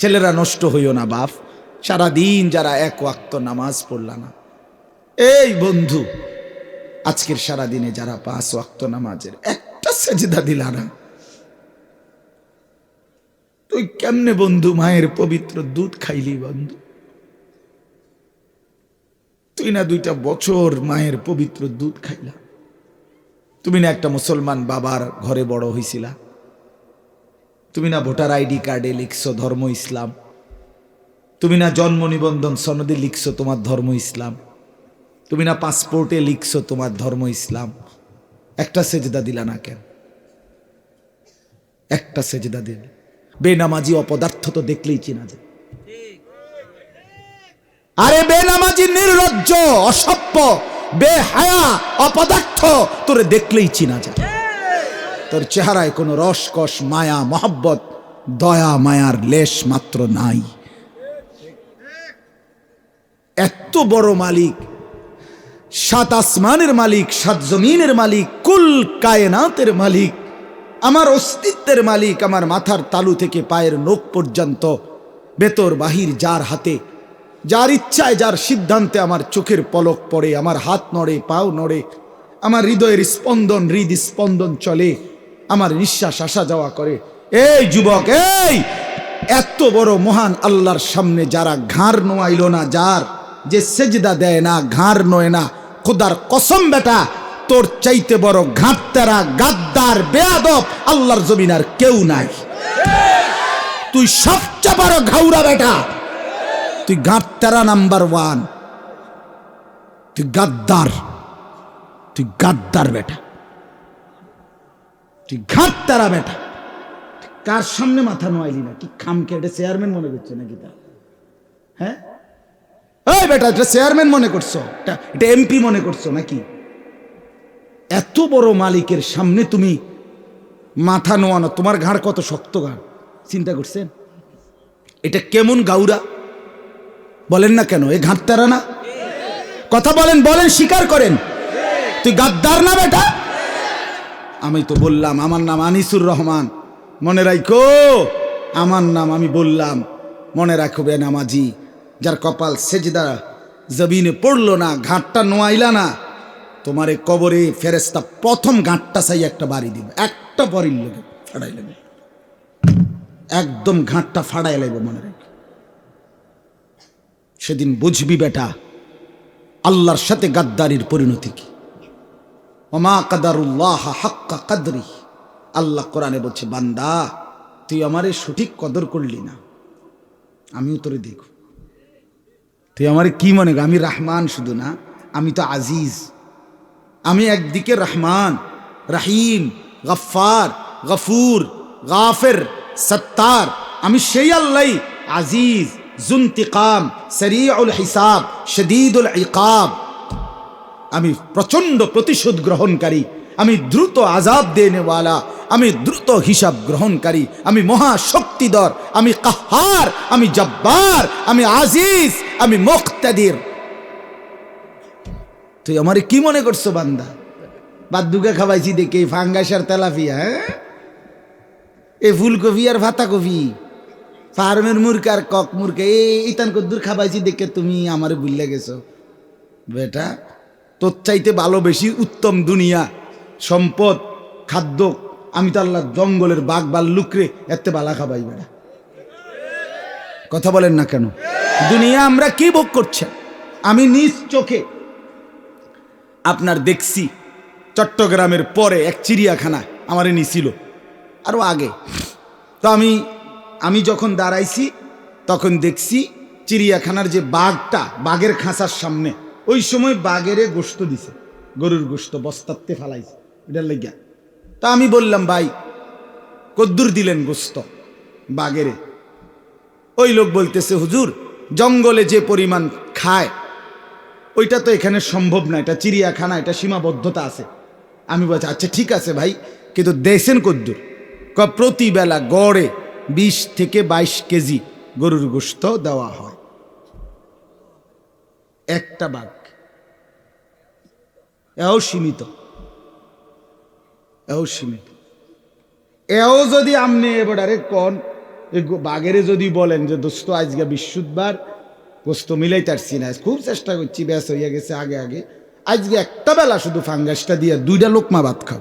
ছেলেরা নষ্ট হইও না, বাপ। সারাদিন যারা এক ওয়াক্ত নামাজ পড়লা না। এই বন্ধু, আজকের সারাদিনে যারা পাঁচ ওয়াক্ত নামাজের একটা সেজদা দিলা না, তুই কেমনে বন্ধু মায়ের পবিত্র দুধ খাইলি বন্ধু? তুই না দুইটা বছর মায়ের পবিত্র দুধ খাইলা। তুমি না একটা মুসলমান বাবার ঘরে বড় হইছিলা। তুমি না ভোটার আইডি কার্ডে লিখছো ধর্ম ইসলাম। তুমি না জন্ম নিবন্ধন সনদে লিখছো তোমার ধর্ম ইসলাম। তুমি না পাসপোর্টে লিখছো তোমার ধর্ম ইসলাম। একটা সেজদা দিলা না কেন? একটা সেজদা দিল। বেনামাজি অপদার্থ তো দেখলেই চেনা যায়। আরে বেনামাজি নির্লজ্জ, অসভ্য, বেহায়া, অপদার্থ তোরে দেখলেই চিনা যায়। তোর চেহারায় কোনো রসকস, মায়া, মহব্বত, দয়া, মায়ার লেশ মাত্র নাই। এত বড় মালিক, সাত আসমানের মালিক, সাত জমিনের মালিক, কুল কায়নাতের মালিক, আমার অস্তিত্বের মালিক, আমার মাথার তালু থেকে পায়ের নোখ পর্যন্ত বেতর বাহির যার হাতে, যার ইচ্ছায়, যার সিদ্ধান্তে আমার চোখের পলক পড়ে, আমার হাত নড়ে, পাও নড়ে, আমার হৃদয়ের স্পন্দন হৃদ স্পন্দন চলে। আমার নিঃশ্বাস আসা যাওয়া করে। এই যুবক, এই! এত বড় মহান আল্লাহর সামনে যারা ঘাড় নোয়াইল না, যার যে সেজদা দেয় না, ঘাড় নয় না, খোদার কসম বেটা, তোর চাইতে বড় ঘাটতারা গাদ্দার, বেয়াদব আল্লাহর জমিন আর কেউ নাই। তুই সবচেয়ে বড় ঘাউরা বেটা। তুই গাদ্দারা নাম্বার ওয়ান। তুই গাদ্দার। তুই গাদ্দার বেটা। তুই ঘাটতারা বেটা। কার সামনে মাথা নোয়াইলি না? কি খাম কেটে চেয়ারম্যান মনে করছে নাকি তা? হ্যাঁ? এই বেটা, এটা চেয়ারম্যান মনে করছ? এটা এমপি মনে করছ নাকি? এত বড় মালিকের সামনে তুমি মাথা নোয়ানো, তোমার ঘাড় কত শক্ত ঘাড়? চিন্তা করছেন? এটা কেমন গাউরা? বলেন না কেন? এ ঘাট তারা না? কথা বলেন বলেন, স্বীকার করেন। তুই গাদ্দার না বেটা? আমি তো বললাম, আমার নাম আনিসুর রহমান। মনে রাখো আমার নাম আমি বললাম, মনে রাখো বে নামাজি, যার কপাল সেজদা জবিনে পড়ল না, ঘাটটা নোয়াইলা না, তোমার কবরে ফেরেস্তা প্রথম ঘাটটা চাই একটা বাড়ি দিবে, একটা পরির লেগে ফাড়াই লেগে একদম ঘাটটা ফাড়াই লাগবে মনে রাখ। সেদিন বুঝবি বেটা, আল্লাহর সাথে গাদ্দারির পরিণতি কি? ওমা কাদারুল্লাহ হাক্কা কাদরি। আল্লাহ কোরআনে বলছে, বান্দা, তুই আমারে সঠিক কদর করলি না। আমিও তোরে দেখো তুই আমারে কি মনে কর? আমি রাহমান শুধু না, আমি তো আজিজ। আমি একদিকে রহমান, রাহিম গফার গফুর, গাফের, সত্তার। আমি সেই আল্লাহ আজিজ, জুন্তিকাম সরিউল হিসাব, শদীদুল ইকাব। আমি প্রচণ্ড প্রতিশোধ গ্রহণকারী, আমি দ্রুত আজাব দেনেওয়ালা, আমি দ্রুত হিসাব গ্রহণকারী, আমি মহাশক্তিধর, আমি কাহার, আমি জব্বার, আমি আজিজ, আমি মুক্তাদির। তুই আমার কি মনে করছ বান্দা? বাদ্দুকে খাওয়াইছি দেখে ফাঙ্গাস আর তেলাফিয়া হ্যাঁ? এ ফুলকপি আর ভাতা কপি ফার্মের মুরগা আর কক মুরগা এ ইতান কদ্দুর খাবাইছি দেখে তুমি আমারে ভুললে গেছো। বেটা তোর চাইতে ভালো বেশি উত্তম দুনিয়া, সম্পদ, খাদ্য, আমি তো আল্লাহ জঙ্গলের বাঘ বাল লুকরে এতে বালা খাবাই বেটা কথা বলেন না কেন? দুনিয়া আমরা কি ভোগ করছে আমি নিজ চোখে আপনার দেখছি, চট্টগ্রামের পরে এক চিড়িয়াখানা আমার আমারে নিছিল আরও আগে। তো আমি আমি যখন দাঁড়াইছি, তখন দেখছি চিড়িয়াখানার যে বাঘটা, বাঘের খাঁচার সামনে ওই সময় বাঘেরে গোস্ত দিছে, গরুর গোস্ত বস্তাতে ফালাইছে, এটার লেগিয়া। তা আমি বললাম, ভাই, কদ্দুর দিলেন গোস্ত বাঘেরে ওই লোক বলতেছে, হুজুর, জঙ্গলে যে পরিমাণ খায়, ওইটা তো এখানে সম্ভব না, এটা চিড়িয়াখানা, এটা সীমাবদ্ধতা আছে। আমি বলছি আচ্ছা ঠিক আছে ভাই, কিন্তু দেশেন কদ্দুর। প্রতিবেলা গড়ে বিশ থেকে বাইশ কেজি গরুর গোস্ত দেওয়া হয়। একটা বাঘ। এও সীমিত। এও সীমিত। এও যদি আমনে এবারে কন বাগেরে যদি বলেন যে, দোস্ত, আজকে বিশুদ্ধবার, গোস্ত মিলাই তারছি না। খুব চেষ্টা করছি, ব্যাস হইয়া গেছে আগে আগে। আজকে একটা বেলা শুধু ফাঙ্গাসটা দিয়ে দুইটা লোকমা ভাত খাও।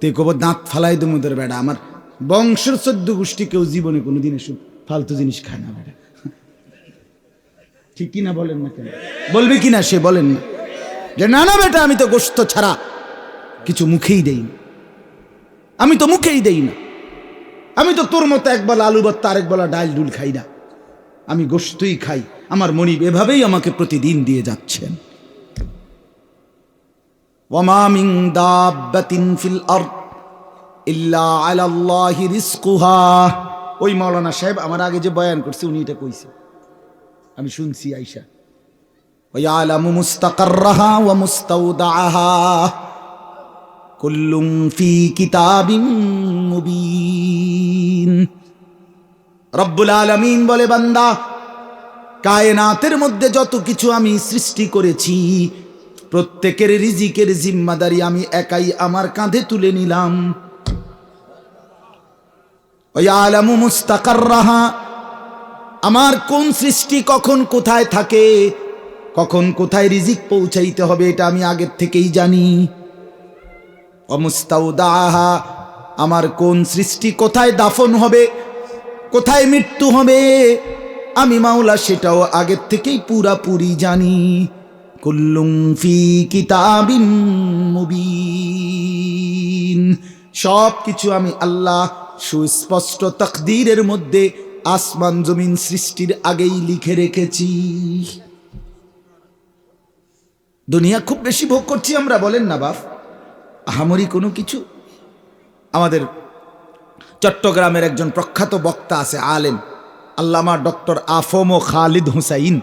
তুই কব দাঁত ফালাই দুমুদের বেড়া। আমার বংশের চোদ্দ গোষ্ঠী কেউ জীবনে কোনোদিন এসব ফালতু জিনিস খায় না বেড়া। ঠিক কিনা বলেন না কেন? বলবে কিনা সে বলেন না। যে, না না, বেটা, আমি তো গোস্ত ছাড়া কিছু মুখেই দেই না। আমি তো মুখেই দেই না। আমি তো তোর মতো একবার আলু ভর্তা, আরেক বেলা ডাল ডুল খাই না। আমি গোস্তই খাই। আমার মনিব এভাবেই আমাকে প্রতিদিন দিয়ে যাচ্ছেন। ওয়ামা মিন দাব্বাতিন ফিল আরদ ইল্লা আলা আল্লাহি রিজকুহা। ওই মাওলানা সাহেব আমার আগে যে বয়ান করছে, উনি এটা কইছে। আমি শুনছি আইসা ويعلم مستقرها ومستودعها كل في كتاب مبين রব্বুল আলামিন বলে বান্দা কায়নাতের মধ্যে যত কিছু আমি সৃষ্টি করেছি প্রত্যেকের রিজিকের জিম্মাদারি আমি একাই আমার কাঁধে তুলে নিলাম ওয়ালামু মুস্তাকাররাহা আমার কোন সৃষ্টি কখন কোথায় থাকে, কখন কোথায় রিজিক পৌঁছাইতে হবে এটা আমি আগের থেকেই জানি। অমুস্তাউদাহা, আমার কোন সৃষ্টি কোথায় দাফন হবে, কোথায় মৃত্যু হবে, আমি মাওলা সেটাও আগের থেকেই পুরাপুরি জানি। কুল্লুম ফি সব কিছু আমি আল্লাহ সুস্পষ্ট তকদিরের মধ্যে আসমান জমিন সৃষ্টির আগেই লিখে রেখেছি। দুনিয়া খুব বেশি ভোগ করছি আমরা, বলেন না বাপ। আহামরি কোনো কিছু? আমাদের চট্টগ্রামের একজন প্রখ্যাত বক্তা আছে, আলেম, আল্লামা ডক্টর আফম ও খালিদ হুসাইন।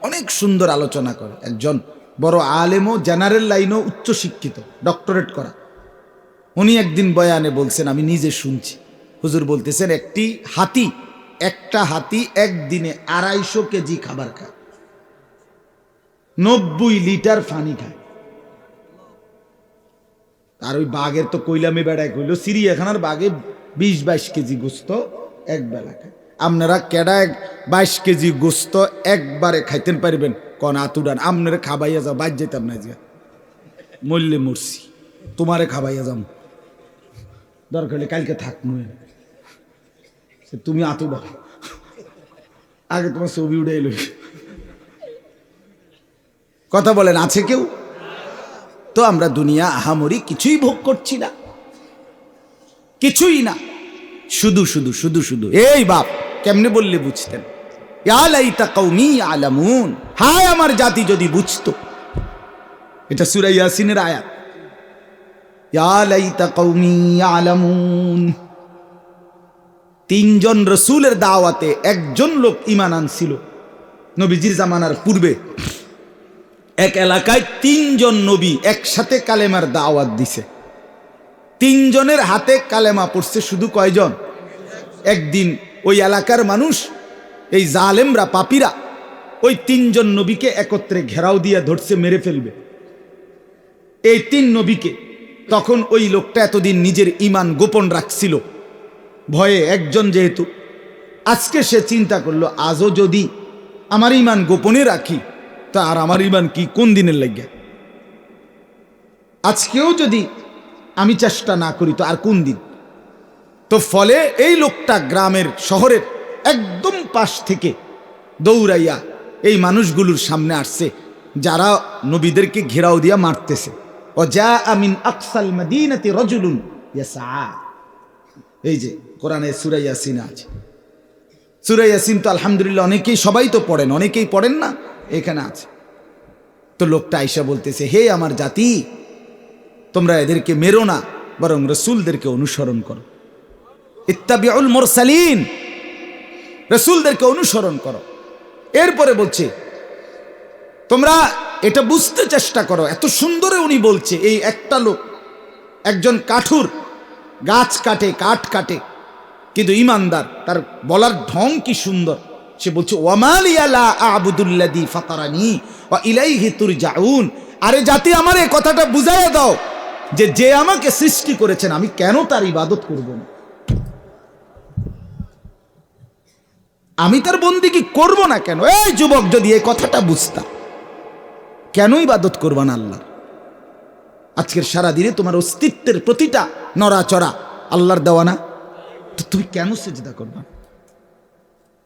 অনেক সুন্দর আলোচনা করে। একজন বড় আলেমও জেনারেল লাইনও উচ্চশিক্ষিত, ডক্টরেট করা। উনি একদিন বয়ানে বলছেন, আমি নিজে শুনছি। হুজুর বলতেছেন, একটি হাতি একটা হাতি একদিনে আড়াইশো কেজি খাবার খায়। নব্বই লিটার পানি খায়। আর ওই বাঘের তো কইলামে বেড়ায় কইল সিরিয়াখানার বাঘে বিশ বাইশ কেজি গোস্ত এক বেলা খায়। আপনারা কেডা এক বাইশ কেজি গোস্ত একবারে খাইতেন পারবেন? কন, আতুডান, আপনারা খাবাইয়া যাও বাজ যেতাম না যে মরলে মরছি। তোমারে খাবাইয়া যাম। দরকার হলে কালকে থাক তুমি আতুডা আগে তোমার ছবি উঠে এলো। কথা বলেন, আছে কেউ? তো আমরা দুনিয়া আহামরি কিছুই ভোগ করছি না। কিছুই না। শুধু শুধু শুধু শুধু। এই বাপ, কেমনে বললে বুঝতেন? কৌমি আলামুন হায় আমার জাতি যদি বুঝতো। এটা সুরাই ইয়াসিনের আয়াত। ইয়ালাইতা কৌমি আলামুন তিনজন রসুলের দাওয়াতে একজন লোক ইমান আনছিল নবীজির জামানার পূর্বে। এক এলাকায় তিনজন নবী একসাথে কালেমার দাওয়াত দিছে। তিনজনের হাতে কালেমা পড়ছে শুধু কয়জন? একদিন ওই এলাকার মানুষ, এই জালেমরা, পাপিরা ওই তিনজন নবীকে একত্রে ঘেরাও দিয়ে ধরছে, মেরে ফেলবে। এই তিন নবীকে তখন ওই লোকটা এতদিন নিজের ইমান গোপন রাখছিল। ভয়ে একজন যেহেতু, আজকে সে চিন্তা করল, আজও যদি আমার ইমান গোপনে রাখি, তা আর আমার ইমান কি কোন দিনের লাগে? আজকেও যদি আমি চেষ্টা না করি, তো আর কোন দিন? তো ফলে এই লোকটা গ্রামের শহরের একদম পাশ থেকে দৌড়াইয়া এই মানুষগুলোর সামনে আসছে, যারা নবীদেরকে ঘেরাও দিয়া মারতেছে। ও যা আমিন আকসাল মদিনাতি রজুলুন ইয়াসা এই যে, কোরআনে সুরাই আছে। সুরাই তো আলহামদুলিল্লাহ অনেকেই, সবাই তো পড়েন, অনেকেই পড়েন না, এখানে আছে। তো লোকটা আইসা বলতেছে, হে আমার জাতি, তোমরা এদেরকে মেরো না, বরং রসুলদেরকে অনুসরণ করো। ইত্তাবিউল মোরসালিন, রসুলদেরকে অনুসরণ করো। এরপরে বলছে, তোমরা এটা বুঝতে চেষ্টা করো। এত সুন্দরে উনি বলছে, এই একটা লোক, একজন কাঠুর গাছ কাটে, কাঠ কাটে। কিন্তু ইমানদার, তার বলার ঢং কি সুন্দর? সে বলছে ফাতারানি আরে জাতি, আমার এই কথাটা বুঝাইয়া দাও যে যে আমাকে সৃষ্টি করেছেন, আমি কেন তার ইবাদত করব না? আমি তার বন্দি কি করব না কেন? এই যুবক, যদি এই কথাটা বুঝতাম কেন ইবাদত করবা না আল্লাহ? আজকের সারা দিনে তোমার অস্তিত্বের প্রতিটা নড়াচড়া আল্লাহর দেওয়া না? তো তুমি কেন সেজদা করবা?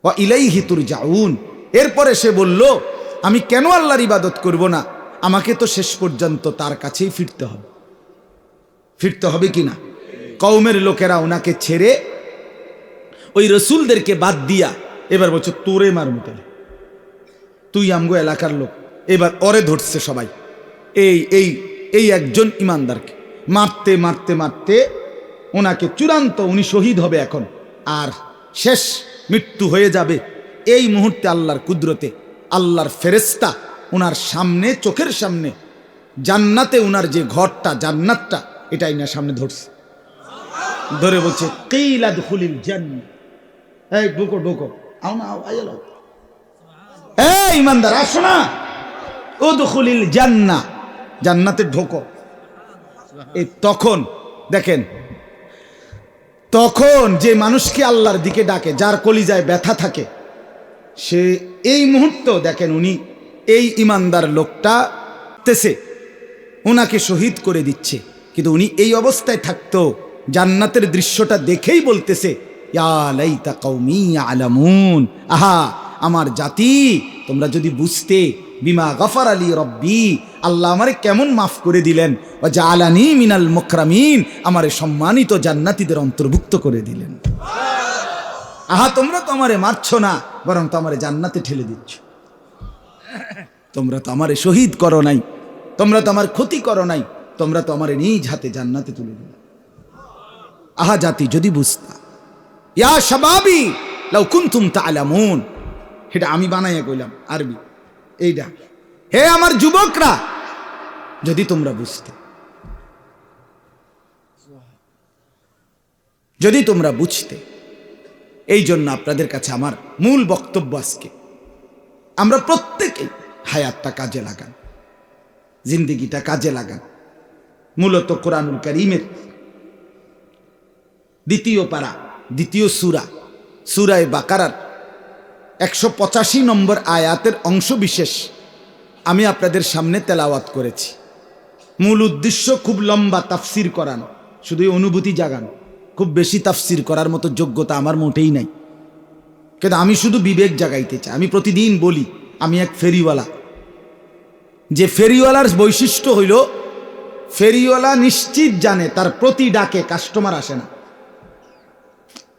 ও ইলাই হিতুর যাউন এরপরে সে বলল, আমি কেন আল্লাহর ইবাদত করব না? আমাকে তো শেষ পর্যন্ত তার কাছেই ফিরতে হবে। ফিরতে হবে কি না? কৌমের লোকেরা ওনাকে ছেড়ে ওই রসুলদেরকে বাদ দিয়া এবার বলছে, তোরে মার তাহলে তুই আমগো এলাকার লোক। এবার অরে ধরছে সবাই। এই এই এই একজন ইমানদারকে। মারতে মারতে মারতে ওনাকে চূড়ান্ত উনি শহীদ হবে এখন। আর শেষ মৃত্যু হয়ে যাবে এই মুহূর্তে আল্লাহর কুদরতে। আল্লাহর ফেরেস্তা ওনার সামনে, চোখের সামনে, জান্নাতে ওনার যে ঘরটা, জান্নাতটা, এটাই না সামনে ধরছে। ধরে বলছে কেইলাদ খুলিল জান্নাত এই, ঢুকো ঢুকো। আও না এই, ইমানদার, আসো না। ও দুখুলিল জান্না জান্নাতে ঢোকো। এই তখন, দেখেন, তখন যে মানুষকে আল্লাহর দিকে ডাকে, যার কলিজায় ব্যথা থাকে, সে এই মুহূর্ত, দেখেন, উনি এই ইমানদার লোকটা তেসে ওনাকে শহীদ করে দিচ্ছে। কিন্তু উনি এই অবস্থায় থাকতো, জান্নাতের দৃশ্যটা দেখেই বলতেছে আলামুন আহা, আমার জাতি তোমরা যদি বুঝতে, বিমা গফার আলী রব্বি, আল্লাহ আমারে কেমন মাফ করে দিলেন ও জালানি মিনাল মুকরামিন, আমারে সম্মানিত জান্নাতিদের অন্তর্ভুক্ত করে দিলেন। আহা, তোমরা তো আমারে মারছো না, বরং তো আমারে জান্নাতে ঠেলে দিচ্ছ। তোমরা তো আমারে শহীদ করো নাই, তোমরা তো আমার ক্ষতি করো নাই, তোমরা তো আমারে নিজ হাতে জান্নাতে তুলে দিলে। আহা, জাতি, যদি বুঝতা। ইয়া শাবাবি, লাউ কুনতুম তাআলামুন। এটা আমি বানাইয়া কইলাম, আরবি। এইটা হে আমার যুবকরা, যদি তোমরা বুঝতে। যদি তোমরা বুঝতে। এই জন্য আপনাদের কাছে আমার মূল বক্তব্য আজকে। আমরা প্রত্যেকেই হায়াতটা কাজে লাগান, জিন্দিগিটা কাজে লাগান। মূলত কোরআনুল করিমের দ্বিতীয় পারা, দ্বিতীয় সুরা, সুরায় বাকারার একশো পঁচাশি নম্বর আয়াতের অংশ বিশেষ আমি আপনাদের সামনে তেলাওয়াত করেছি। মূল উদ্দেশ্য খুব লম্বা তাফসির করানো শুধুই অনুভূতি জাগানো। খুব বেশি তাফসির করার মতো যোগ্যতা আমার মোটেই নাই। কিন্তু আমি শুধু বিবেক জাগাইতে চাই। আমি প্রতিদিন বলি, আমি এক ফেরিওয়ালা। যে ফেরিওয়ালার বৈশিষ্ট্য হইল, ফেরিওয়ালা নিশ্চিত জানে তার প্রতি ডাকে কাস্টমার আসে না।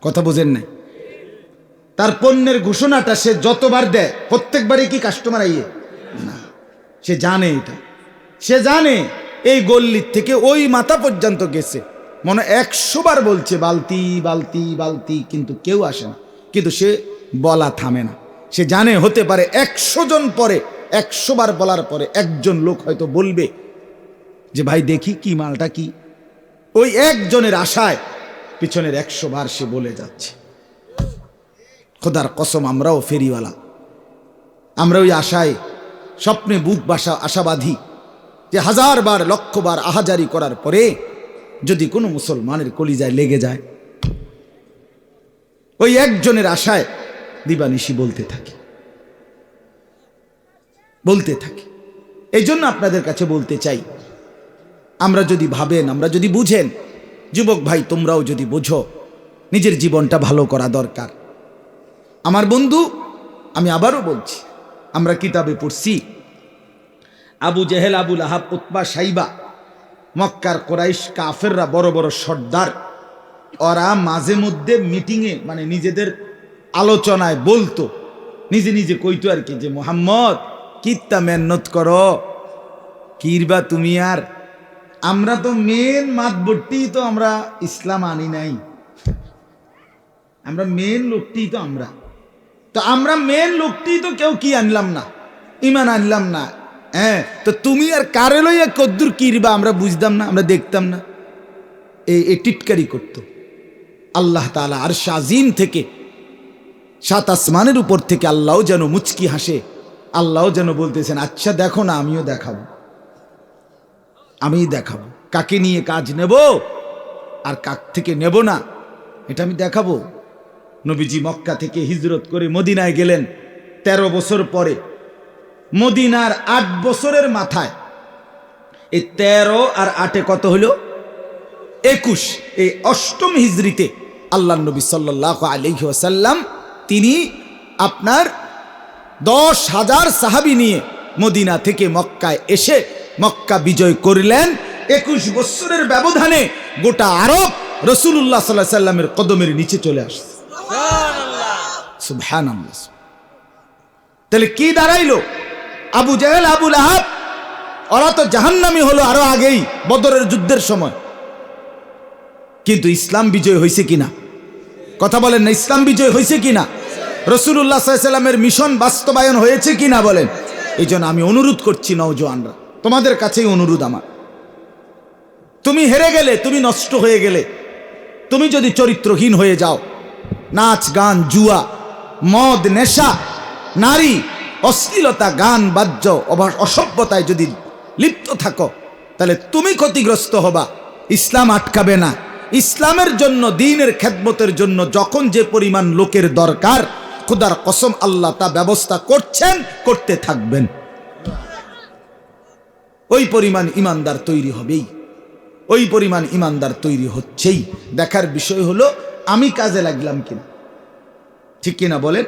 কথা বোঝেন নাই? তার পণ্যের ঘোষণাটা সে যতবার দেয়, প্রত্যেকবারই কি কাস্টমার আইয়ে? না। সে জানে এটা। সে জানে এই গল্লির থেকে ওই মাথা পর্যন্ত গেছে। মনে একশো বার বলছে, বালতি বালতি বালতি। কিন্তু কেউ আসে না। কিন্তু সে বলা থামে না। সে জানে হতে পারে একশো জন পরে, একশো বার বলার পরে একজন লোক হয়তো বলবে যে, ভাই, দেখি কি মালটা কি? ওই একজনের আশায় পিছনের একশো বার সে বলে যাচ্ছে। খোদার কসম, আমরাও ফেরিওয়ালা। আমরা ওই আশায়, স্বপ্নে বুক বাসা আশাবাদী যে হাজার বার লক্ষ বার আহাজারি করার পরে যদি কোনো মুসলমানের কলিজায় লেগে যায়, ওই একজনের আশায় দিবানিশি বলতে থাকি। বলতে থাকি। এই জন্য আপনাদের কাছে বলতে চাই, আমরা যদি ভাবেন, আমরা যদি বুঝেন, যুবক ভাই তোমরাও যদি বোঝো, নিজের জীবনটা ভালো করা দরকার। আমার বন্ধু, আমি আবারও বলছি, আমরা কিতাবে পড়ছি আবু জেহেল আবুল আহাব উৎপা সাইবা, মক্কার কোরাইশ কাফেররা বড় বড় সর্দার। ওরা মাঝে মধ্যে মিটিংয়ে মানে নিজেদের আলোচনায় বলতো। নিজে নিজে কইতো আর কি যে, মোহাম্মদ, কিত্তা মেহনত করো, কিরবা তুমি আর? আমরা তো মেন মাতবটি তো আমরা ইসলাম আনি নাই। আমরা মেন লোকটি তো আমরা। তো আমরা মেন লোকটি তো কেউ কি আনলাম না? ইমান আনলাম না। হ্যাঁ তো তুমি আর কারে লইয়া কদ্দুর কিরবা আমরা বুঝতাম না, আমরা দেখতাম না। এই এই টিটকারি করতো। আল্লাহ তালা আর শাজিম থেকে, সাত আসমানের উপর থেকে আল্লাহ যেন মুচকি হাসে আল্লাহ যেন বলতেছেন আচ্ছা দেখো না, আমিও দেখাবো। আমিই দেখাবো। কাকে নিয়ে কাজ নেব? আর কাক থেকে নেব না? এটা আমি দেখাবো? নবীজি মক্কা থেকে হিজরত করে মদিনায় গেলেন। ১৩ বছর পরে, মদিনার আট বছরের মাথায়, এই তেরো আর আটে কত হলো? একুশ। এই অষ্টম হিজড়িতে আল্লাহ নবী সাল্লাহ আলহি ওসাল্লাম তিনি আপনার দশ হাজার সাহাবি নিয়ে মদিনা থেকে মক্কায় এসে মক্কা বিজয় করলেন। একুশ বছরের ব্যবধানে গোটা আরব রসুল্লাহ সাল্লাহ সাল্লামের কদমের নিচে চলে আসছে। তাহলে কি দাঁড়াইলো? আবু জাহেল আবুল আহাব ওরা তো জাহান্নামি হলো আরও আগেই, বদরের যুদ্ধের সময়। কিন্তু ইসলাম বিজয় হয়েছে কিনা? কথা বলেন না, ইসলাম বিজয় হয়েছে কিনা? রসুল্লাহ সাল্লামের মিশন বাস্তবায়ন হয়েছে কিনা বলেন? এই জন্য আমি অনুরোধ করছি, নওজোয়ানরা, তোমাদের কাছেই অনুরোধ আমার। তুমি হেরে গেলে, তুমি নষ্ট হয়ে গেলে, তুমি যদি চরিত্রহীন হয়ে যাও নাচ, গান, জুয়া, মদ, নেশা, নারী, অশ্লীলতা, গান অভা- অসভ্যতায় যদি লিপ্ত থাকো, তাহলে তুমি ক্ষতিগ্রস্ত হবা। ইসলাম আটকাবে না। ইসলামের জন্য, দিনের খেদমতের জন্য যখন যে পরিমাণ লোকের দরকার, খুদার কসম আল্লাহ তা ব্যবস্থা করছেন, করতে থাকবেন। ওই পরিমাণ ইমানদার তৈরি হবেই। ওই পরিমাণ ইমানদার তৈরি হচ্ছেই। দেখার বিষয় হলো আমি কাজে লাগলাম কিনা? ঠিক কিনা বলেন?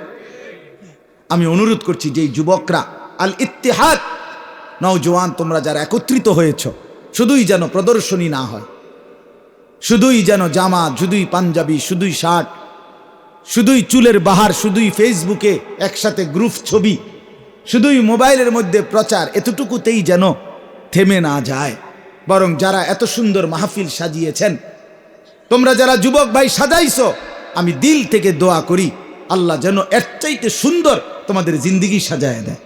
আমি অনুরোধ করছি যে যুবকরা, আল ইত্তেহাদ নওজোয়ান তোমরা যারা একত্রিত হয়েছ, শুধুই যেন প্রদর্শনী না হয়। শুধুই যেন জামা শুধুই পাঞ্জাবি, শুধুই শার্ট, শুধুই চুলের বাহার, শুধুই ফেসবুকে একসাথে গ্রুপ ছবি, শুধুই মোবাইলের মধ্যে প্রচার, এতটুকুতেই যেন থেমে না যায়। বরং যারা এত সুন্দর মাহফিল সাজিয়েছেন তোমরা যারা যুবক ভাই সাজাইছ, আমি দিল থেকে দোয়া করি, আল্লাহ যেন এর চাইতে সুন্দর তোমাদের জিন্দিগি সাজায় দেয়।